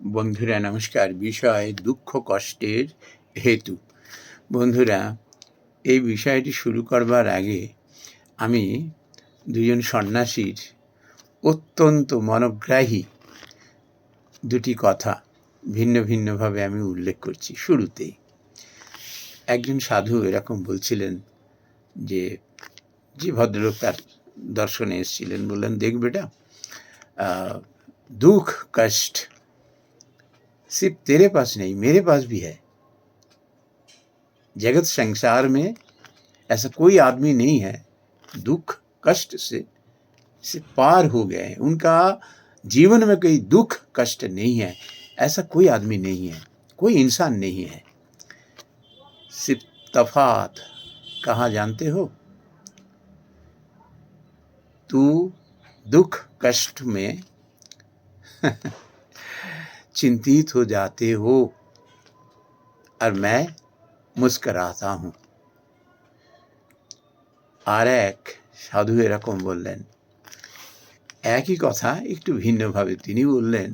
বন্ধুরা, নমস্কার। বিষয় দুঃখ কষ্টের হেতু। বন্ধুরা, এই বিষয়টি শুরু করবার আগে আমি দুজন সন্ন্যাসীর অত্যন্ত মনোগ্রাহী দুটি কথা ভিন্ন ভিন্নভাবে আমি উল্লেখ করছি। শুরুতেই একজন সাধু এরকম বলছিলেন যে যে ভদ্রলোক তার দর্শনে এসেছিলেন, বললেন, দেখ বেটা দুঃখ কষ্ট सिर्फ़ तेरे पास नहीं, मेरे पास भी है। जगत संसार में ऐसा कोई आदमी नहीं है, दुख, कष्ट से से पार हो गए उनका जीवन में कोई दुख, कष्ट नहीं है। ऐसा कोई आदमी नहीं है, कोई इंसान नहीं है। सिर्फ़ तफात, कहाँ जानते हो? तू दुख, कष्ट में चिंतित हो जाते हो और मैं মুস্করাতা হুঁ আর এক সাধু এরকম বললেন একই কথা একটু ভিন্নভাবে তিনি বললেন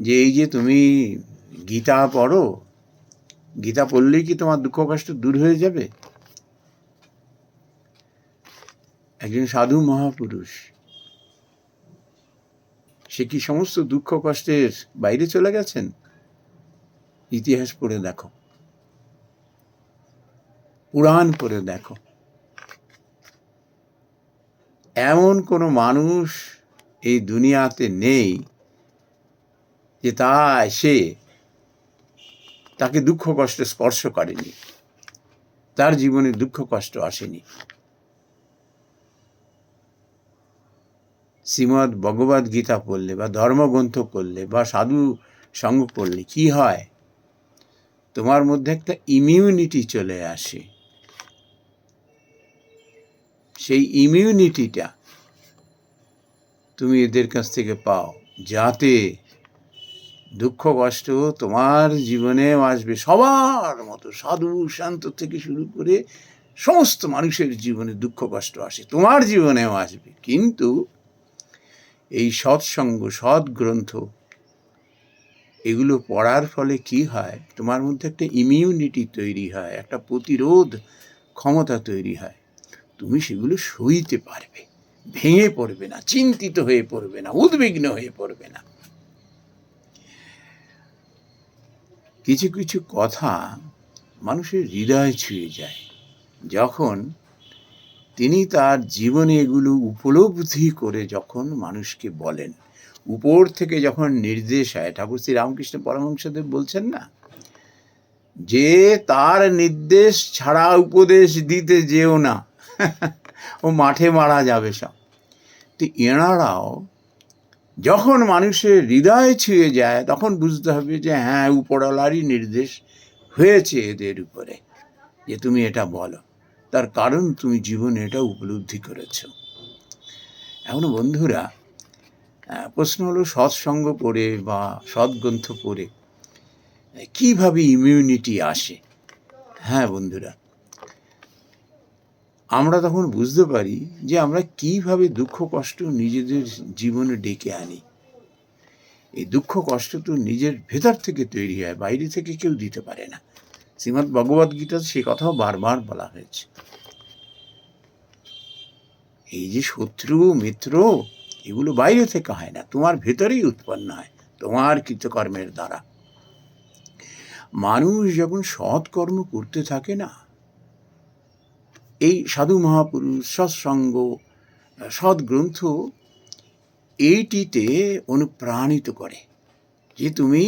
যে এই যে তুমি গীতা পড়ো গীতা পড়লেই কি তোমার দুঃখ কষ্ট দূর হয়ে যাবে একজন সাধু মহাপুরুষ সে কি সমস্ত দুঃখ কষ্টের বাইরে চলে গেছেন? ইতিহাস পড়ে দেখো। পুরাণ পড়ে দেখো। এমন কোনো মানুষ এই দুনিয়াতে নেই যে তা সে তাকে দুঃখ কষ্ট স্পর্শ করেনি। তার জীবনে দুঃখ কষ্ট আসেনি। শ্রীমদ ভগবদ গীতা পড়লে বা ধর্মগ্রন্থ পড়লে বা সাধু সঙ্গ করলে কি হয়? তোমার মধ্যে একটা ইমিউনিটি চলে আসে। সেই ইমিউনিটিটা তুমি এদের কাছ থেকে পাও যাতে দুঃখ, কষ্ট তোমার জীবনেও আসবে। সবার মতো সাধু শান্ত থেকে শুরু করে সমস্ত মানুষের জীবনে দুঃখ, কষ্ট আসে। তোমার জীবনেও আসবে। কিন্তু এই সৎসঙ্গ সৎ গ্রন্থ এগুলো পড়ার ফলে কি হয়? তোমার মধ্যে একটা ইমিউনিটি তৈরি হয়, একটা প্রতিরোধ ক্ষমতা তৈরি হয়। তুমি সেগুলো সইতে পারবে, ভেঙে পড়বে না, চিন্তিত হয়ে পড়বে না, উদ্বিগ্ন হয়ে পড়বে না। কিছু কিছু কথা মানুষের হৃদয় ছুঁয়ে যায়। যখন তিনি তার জীবনে এগুলো উপলব্ধি করে যখন মানুষকে বলেন, উপর থেকে যখন নির্দেশ হয় ঠাকুর শ্রী রামকৃষ্ণ পরমহংসদেব বলছেন না, যে তার নির্দেশ ছাড়া উপদেশ দিতে যেও না, ও মাঠে মারা যাবে সব। তো এনারাও যখন মানুষের হৃদয় ছুঁয়ে যায়, তখন বুঝতে হবে যে হ্যাঁ উপরওয়ালারই নির্দেশ হয়েছে এদের উপরে, যে তুমি এটা বলো। তার কারণ তুমি জীবনে এটা উপলব্ধি করেছ। এখন বন্ধুরা প্রশ্ন হলো সৎসঙ্গ পড়ে বা সৎগ্রন্থ পড়ে কীভাবে ইমিউনিটি আসে? হ্যাঁ বন্ধুরা, আমরা তখন বুঝতে পারি যে আমরা কীভাবে দুঃখ কষ্ট নিজেদের জীবনে ডেকে আনি। এই দুঃখ কষ্ট তো নিজের ভেতর থেকে তৈরি হয়, বাইরে থেকে কেউ দিতে পারে না। শ্রীমৎ ভগবদ গীতা সে কথাও বারবার বলা হয়েছে। এই যে শত্রু, মিত্র, এগুলো বাইরে থেকে হয় না, তোমার ভেতরেই উৎপন্ন হয়, তোমার কৃতকর্মের দ্বারা। মানুষ যখন সৎকর্ম করতে থাকে না, এই সাধু মহাপুরুষ, সৎসঙ্গ, সৎগ্রন্থ, এইটিতে অনুপ্রাণিত করে যে তুমি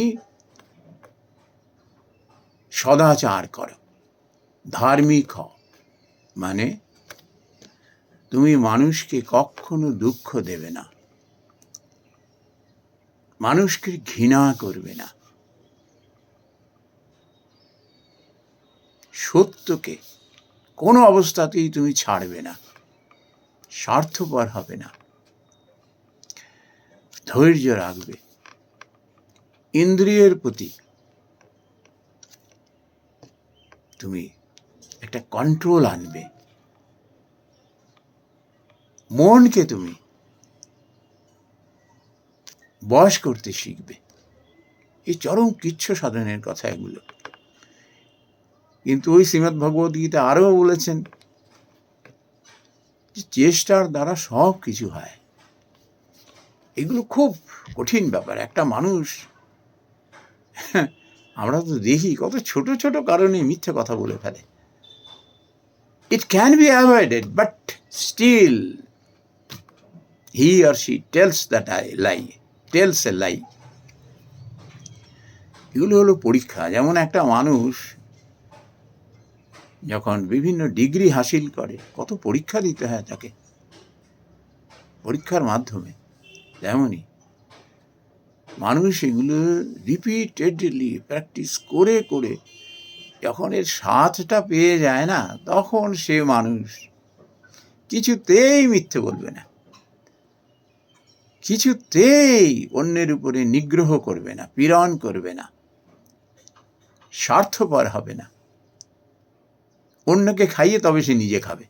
সদাচার করো। ধার্মিক হও। মানে তুমি মানুষকে কখনো দুঃখ দেবে না। মানুষকে ঘৃণা করবে না। সত্যকে কোনো অবস্থাতেই তুমি ছাড়বে না। স্বার্থপর হবে না। ধৈর্য রাখবে। ইন্দ্রিয়ের প্রতি তুমি একটা কন্ট্রোল আনবে। মনকে তুমি বশ করতে শিখবে। এই চরম কিচ্ছ সাধনের কথা এগুলো। কিন্তু ওই শ্রীমৎ ভগবত গীতা আরও বলেছেন চেষ্টার দ্বারা সব কিছু হয়। এগুলো খুব কঠিন ব্যাপার। একটা মানুষ আমরা তো দেখি কত ছোট ছোট কারণে মিথ্যে কথা বলে ফেলে। It can be avoided but still he or she tells that I lie tells a lie এগুলো হলো পরীক্ষা। যেমন একটা মানুষ যখন বিভিন্ন ডিগ্রি হাসিল করে, কত পরীক্ষা দিতে হয় তাকে? পরীক্ষার মাধ্যমে তেমনই মানুষ এগুলো রিপিটেডলি প্র্যাকটিস করে করে যখন এর স্বাদটা পেয়ে যায় না, তখন সে মানুষ কিছুতেই মিথ্যে বলবে না। কিছুতেই অন্যের উপরে নিগ্রহ করবে না, পীড়ন করবে না, স্বার্থপর হবে না। অন্যকে খাইয়ে তবে সে নিজে খাবে।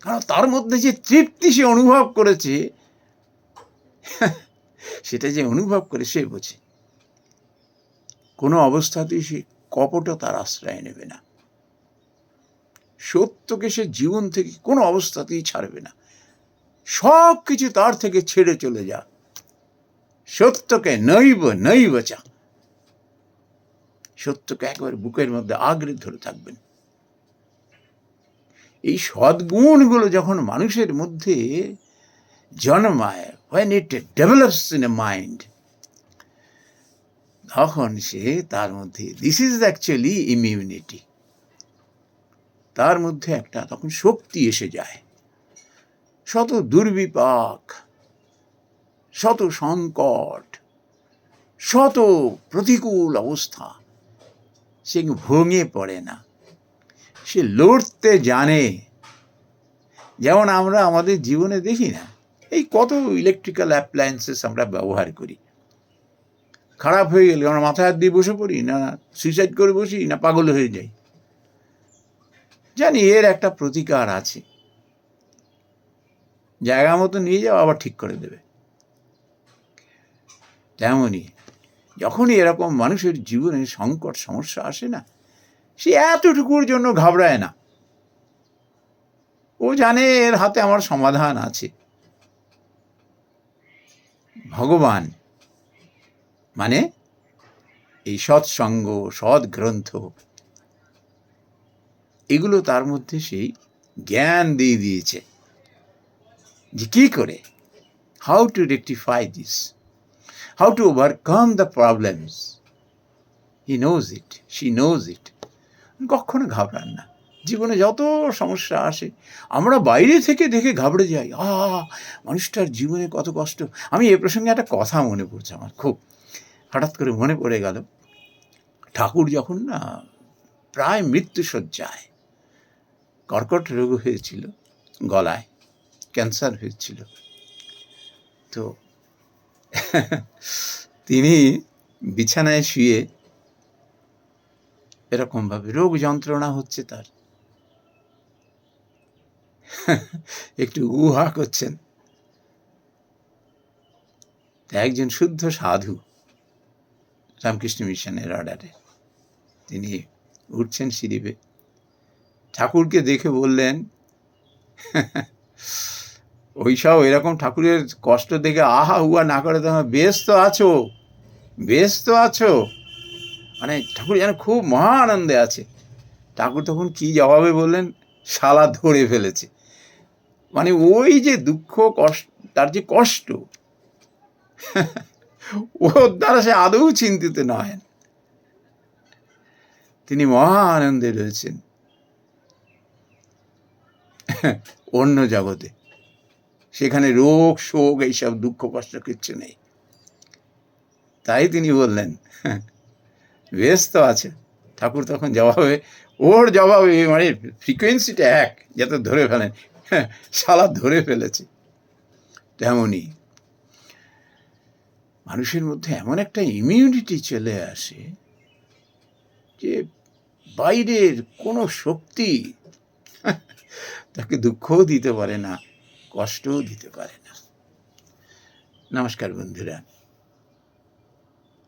কারণ তার মধ্যে যে তৃপ্তি সে অনুভব করেছে সেটা যে অনুভব করে সে বোঝে। কোনো অবস্থাতেই সে কপটতার আশ্রয় নেবে না। সত্যকে সে জীবন থেকে কোনো অবস্থাতেই ছাড়বে না। সব কিছু তার থেকে ছেড়ে চলে যা। সত্যকে নৈব নৈব চা। সত্যকে একবার বুকের মধ্যে আগড়ে ধরে থাকবেন। এই সদ্গুণগুলো যখন মানুষের মধ্যে জন্মায় when it develops in a mind, তখন সে তার মধ্যে দিস ইজ অ্যাকচুয়ালি ইমিউনিটি তার মধ্যে একটা তখন শক্তি এসে যায়। শত দুর্বিপাক, শত সংকট, শত প্রতিকূল অবস্থা, সে ভঙে পড়ে না। সে লড়তে জানে। যেমন আমরা আমাদের জীবনে দেখি না এই কত ইলেকট্রিক্যাল অ্যাপ্লায়েন্সেস আমরা ব্যবহার করি? খারাপ হয়ে গেলে আমরা মাথায় হাত দিয়ে বসে পড়ি না সুইসাইড করে বসি না পাগল হয়ে যাই? জানি এর একটা প্রতিকার আছে। জায়গা মতো নিয়ে যাও, আবার ঠিক করে দেবে। তেমনই যখনই এরকম মানুষের জীবনে সংকট, সমস্যা আসে না, সে এতটুকুর জন্য ঘাবড়ায় না। ও জানে এর হাতে আমার সমাধান আছে। ভগবান। মানে এই সৎসঙ্গ সৎ গ্রন্থ এগুলো তার মধ্যে সেই জ্ঞান দিয়ে দিয়েছে। যে কী করে? How to rectify this how to overcome the problems he knows it she knows it কখনো ঘাবড়ান না। জীবনে যত সমস্যা আসে, আমরা বাইরে থেকে দেখে ঘাবড়ে যাই, আ, মানুষটার জীবনে কত কষ্ট। আমি এ প্রসঙ্গে একটা কথা মনে পড়ছে আমার, খুব। হঠাৎ করে মনে পড়ে গেল, ঠাকুর যখন না প্রায় মৃত্যুসজ্জায় কর্কট রোগ হয়েছিল, গলায় ক্যান্সার হয়েছিল, তো তিনি বিছানায় শুয়ে এরকমভাবে রোগ যন্ত্রণা হচ্ছে তার। একটু উহা করছেন। একজন শুদ্ধ সাধু, রামকৃষ্ণ মিশনের অর্ডারে তিনি উঠছেন সিঁড়িবে। ঠাকুরকে দেখে বললেন ওইসব এরকম ঠাকুরের কষ্ট দেখে আহা হুয়া না করে তোমার বেশ তো আছো বেশ তো আছো। মানে ঠাকুর যেন খুব মহা আনন্দে আছে। ঠাকুর তখন কি জবাবে বললেন, শালা ধরে ফেলেছে। মানে ওই যে দুঃখ, কষ্ট, তার যে কষ্ট ওর দ্বারা সে আদৌ চিন্তিত নয়। তিনি মহা আনন্দে রয়েছেন। অন্য জগতে, সেখানে রোগ, শোক, এইসব দুঃখ, কষ্ট কিচ্ছু নেই। তাই তিনি বললেন, ব্যস্ত আছে। ঠাকুর তখন জবাবে, ওর জবাবে মানে ফ্রিকোয়েন্সিটা এক, যাতে ধরে ফেলেন। শালা ধরে ফেলেছে। তেমনই মানুষের মধ্যে এমন একটা ইমিউনিটি চলে আসে যে বাইরের কোনো শক্তি তাকে দুঃখও দিতে পারে না, কষ্টও দিতে পারে না। নমস্কার বন্ধুরা।